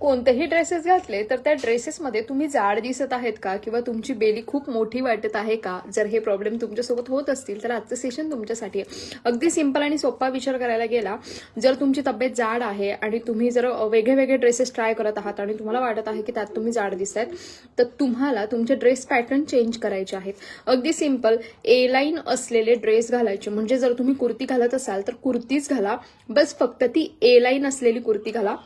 कोणतेही ड्रेसेस घातले तर त्या ड्रेसेसमध्ये तुम्ही जाड दिसत आहेत का? किंवा तुमची बेली खूप मोठी वाटत आहे का? जर हे प्रॉब्लेम तुमच्यासोबत होत असतील तर आजचं सेशन तुमच्यासाठी आहे. अगदी सिंपल आणि सोपा विचार करायला गेला जर तुमची तब्येत जाड आहे आणि तुम्ही जर वेगळे वेगळे ड्रेसेस ट्राय करत आहात आणि तुम्हाला वाटत आहे की त्यात तुम्ही जाड दिसत तर तुम्हाला तुमचे ड्रेस पॅटर्न चेंज करायचे आहेत. अगदी सिंपल ए लाईन असलेले ड्रेस घालायचे. म्हणजे जर तुम्ही कुर्ती घालत असाल तर कुर्तीच घाला. बस फक्त ती ए लाईन असलेली कुर्ती घाला.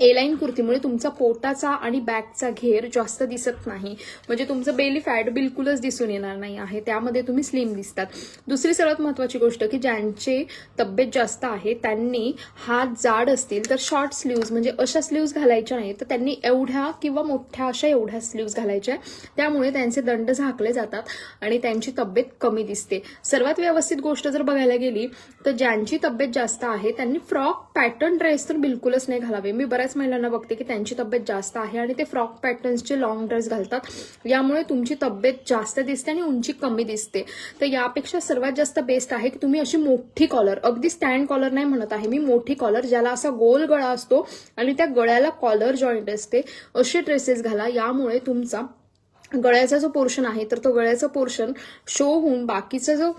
एलाईन कुर्तीमुळे तुमचा पोटाचा आणि बॅकचा घेर जास्त दिसत नाही. म्हणजे तुमचं बेली फॅट बिलकुलच दिसून येणार नाही आहे. त्यामध्ये तुम्ही स्लिम दिसतात. दुसरी सर्वात महत्वाची गोष्ट की ज्यांचे तब्येत जास्त आहे त्यांनी हात जाड असतील तर शॉर्ट स्लीव्ज म्हणजे अशा स्लीव्ज घालायच्या नाही तर त्यांनी एवढ्या किंवा मोठ्या अशा एवढ्या स्लीव्ज घालायच्या. त्यामुळे त्यांचे दंड झाकले जातात आणि त्यांची तब्येत कमी दिसते. सर्वात व्यवस्थित गोष्ट जर बघायला गेली तर ज्यांची तब्येत जास्त आहे त्यांनी फ्रॉक पॅटर्न ड्रेस तर बिलकुलच नाही घालावे. मी बऱ्याच महिलांना बघते की त्यांची तब्येत जास्त आहे आणि ते फ्रॉक पॅटर्न्सचे लॉंग ड्रेस घालतात. यामुळे तुमची तब्येत जास्त दिसते आणि उंची कमी दिसते. तर यापेक्षा सर्वात जास्त बेस्ट आहे की तुम्ही अशी मोठी कॉलर अगदी स्टँड कॉलर नाही म्हणत आहे मी मोठी कॉलर ज्याला असा गोल गळा असतो आणि त्या गळ्याला कॉलर जॉईंट असते असे ड्रेसेस घाला. यामुळे तुमचा गळ्याचा जो पोर्शन आहे तर तो गळ्याचा पोर्शन शो होऊन बाकीचा जो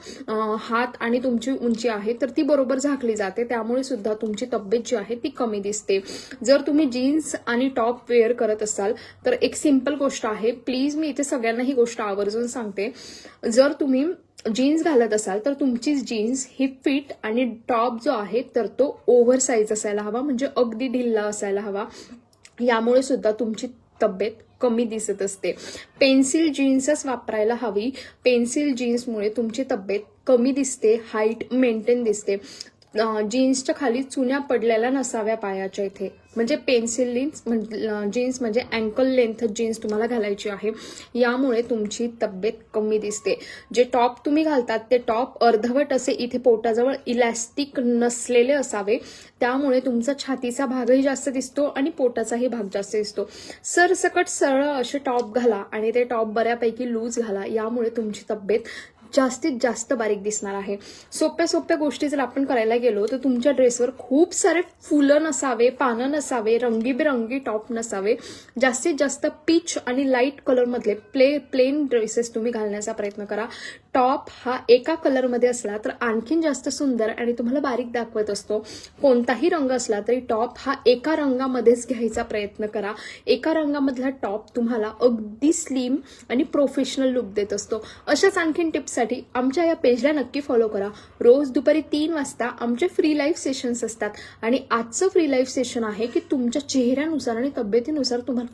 हात आणि तुमची उंची आहे तर ती बरोबर झाकली जाते. त्यामुळे सुद्धा तुमची तब्येत जी आहे ती कमी दिसते. जर तुम्ही जीन्स आणि टॉप वेअर करत असाल तर एक सिंपल गोष्ट आहे. प्लीज मी इथे सगळ्यांना ही गोष्ट आवर्जून सांगते. जर तुम्ही जीन्स घालत असाल तर तुमची जीन्स ही फिट आणि टॉप जो आहे तर तो ओव्हर साईज असायला हवा. म्हणजे अगदी ढिल्ला असायला हवा. यामुळे सुद्धा तुमची तब्येत कमी दिसत असते. पेन्सिल जीन्सच वापरायला हवी. पेन्सिल जीन्समुळे तुमची तब्येत कमी दिसते हाईट मेंटेन दिसते. जीन्सच्या खाली चुन्या पडलेल्या नसाव्या पायाच्या इथे. म्हणजे पेन्सिल लिन्स जीन्स म्हणजे अँकल लेंथ जीन्स तुम्हाला घालायची आहे. यामुळे तुमची तब्येत कमी दिसते. जे टॉप तुम्ही घालतात ते टॉप अर्धवट असे इथे पोटाजवळ इलॅस्टिक नसलेले असावे. त्यामुळे तुमचा छातीचा भागही जास्त दिसतो आणि पोटाचाही भाग जास्त दिसतो. सरसकट सरळ असे टॉप घाला आणि ते टॉप बऱ्यापैकी लूज घाला. यामुळे तुमची तब्येत जास्तीत जास्त बारीक दिसणार आहे. सोप्या सोप्या गोष्टी जर आपण करायला गेलो तर तुमच्या ड्रेसवर खूप सारे फुलं नसावे पानं नसावे रंगीबेरंगी टॉप नसावे. जास्तीत जास्त पीच आणि लाइट कलरमधले प्ले प्लेन ड्रेसेस तुम्ही घालण्याचा प्रयत्न करा. टॉप हा एका कलरमध्ये असला तर आणखीन जास्त सुंदर आणि तुम्हाला बारीक दाखवत असतो. कोणताही रंग असला तरी टॉप हा एका रंगामध्येच घ्यायचा प्रयत्न करा. एका रंगामधला टॉप तुम्हाला अगदी स्लिम आणि प्रोफेशनल लुक देत असतो. अशाच आणखीन टिप्ससाठी आमच्या या पेजला नक्की फॉलो करा. रोज दुपारी तीन वाजता आमचे फ्री लाईव्ह सेशन्स असतात. आणि आजचं फ्री लाईव्ह सेशन आहे की तुमच्या चेहऱ्यानुसार आणि तब्येतीनुसार तुम्हाला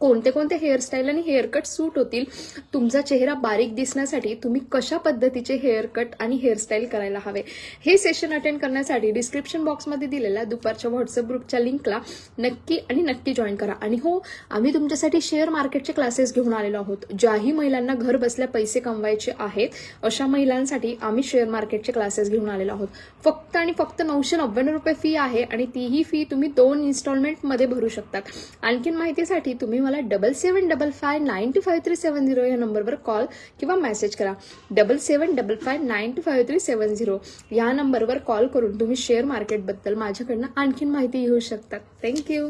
कोणते कोणते हेअरस्टाईल आणि हेअरकट सूट होतील तुमचा चेहरा बारीक दिसण्यासाठी तुम्ही कशा पद्धतीचे हेअरकट आणि हेअरस्टाईल करायला हवे? हे सेशन अटेंड करण्यासाठी डिस्क्रिप्शन बॉक्समध्ये दिलेल्या दुपारच्या व्हॉट्सअप ग्रुपच्या लिंकला नक्की आणि नक्की जॉईन करा. आणि हो आम्ही तुमच्यासाठी शेअर मार्केटचे क्लासेस घेऊन आलेलो आहोत. ज्याही महिलांना घर बसल्या पैसे कमवायचे आहेत अशा महिलांसाठी आम्ही शेअर मार्केटचे क्लासेस घेऊन आलेलो आहोत. फक्त आणि फक्त नऊशे नव्याण्णव रुपये फी आहे आणि तीही फी तुम्ही दोन इन्स्टॉलमेंटमध्ये भरू शकतात. आणखीन माहितीसाठी तुम्ही मला double seven double five nine two five three seven zero या नंबरवर कॉल किंवा मेसेज करा. Double seven double five nine two five three seven zero या नंबरवर कॉल करून तुम्ही शेअर मार्केटबद्दल माझ्याकडनं आणखीन माहिती घेऊ शकता. थँक्यू